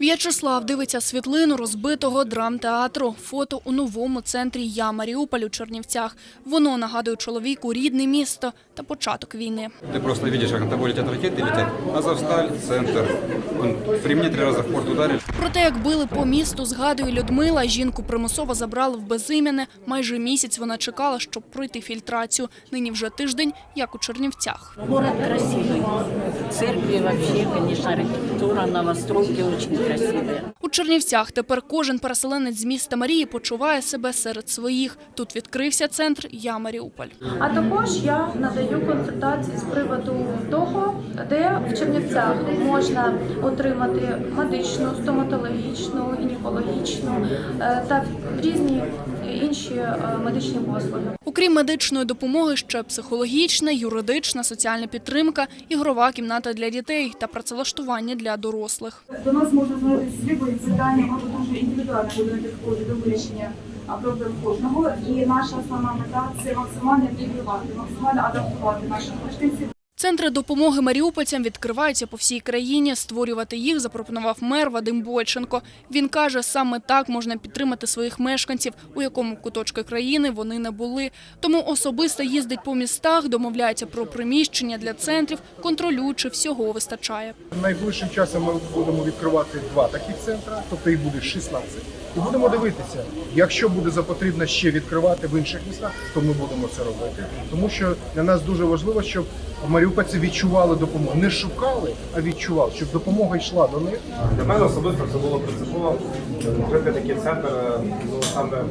В'ячеслав дивиться світлину розбитого драмтеатру. Фото у новому центрі Я Маріуполь у Чернівцях. Воно нагадує чоловіку рідне місто та початок війни. Ты просто видишь, как на тобой летят ракеты, летят. Азовсталь, центр. Он При мне три раза в порт ударили. Про те, як били по місту, згадує Людмила. Жінку примусово забрали в безім'яне. Майже місяць вона чекала, щоб пройти фільтрацію. Нині вже тиждень, як у Чернівцях. Город красивый. Церкви вообще, конечно, архитектура, новостройки очень красивые. У Чернівцях тепер кожен переселенець з міста Марії почуває себе серед своїх. Тут відкрився центр Я Маріуполь. А також я надаю консультації з приводу того, де в Чернівцях можна отримати медичну, стоматологічну, гінекологічну е, та різні інші е, медичні послуги. Окрім медичної допомоги, ще психологічна, юридична, соціальна підтримка, ігрова кімната для дітей та працевлаштування для дорослих. До нас можна звернутися з любої питання, може дуже індивідуально буде до вирішення проблем кожного. І наша основна мета це максимально інтегрувати, максимально адаптувати наших мешканців Центри допомоги маріупольцям відкриваються по всій країні. Створювати їх запропонував мер Вадим Бойченко. Він каже, саме так можна підтримати своїх мешканців, у якому куточку країни вони не були. Тому особисто їздить по містах, домовляється про приміщення для центрів, контролюючи всього вистачає. Найближчим часом ми будемо відкривати два таких центри, тобто їх буде 16. І будемо дивитися, якщо буде за потрібно ще відкривати в інших містах, то ми будемо це робити. Тому що для нас дуже важливо, щоб маріупольці відчували допомогу. Не шукали, а відчували, щоб допомога йшла до них. Для мене особисто це було принципово відкрити такий центр ну, саме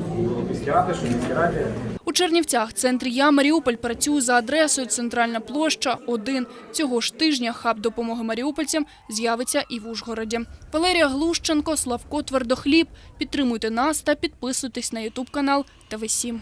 міській раді, що міській раді У Чернівцях центр Я Маріуполь працює за адресою Центральна площа 1. Цього ж тижня хаб допомоги маріупольцям з'явиться і в Ужгороді. Валерія Глущенко, Славко Твердохліб. Підтримуйте нас та підписуйтесь на ютуб канал ТВ7.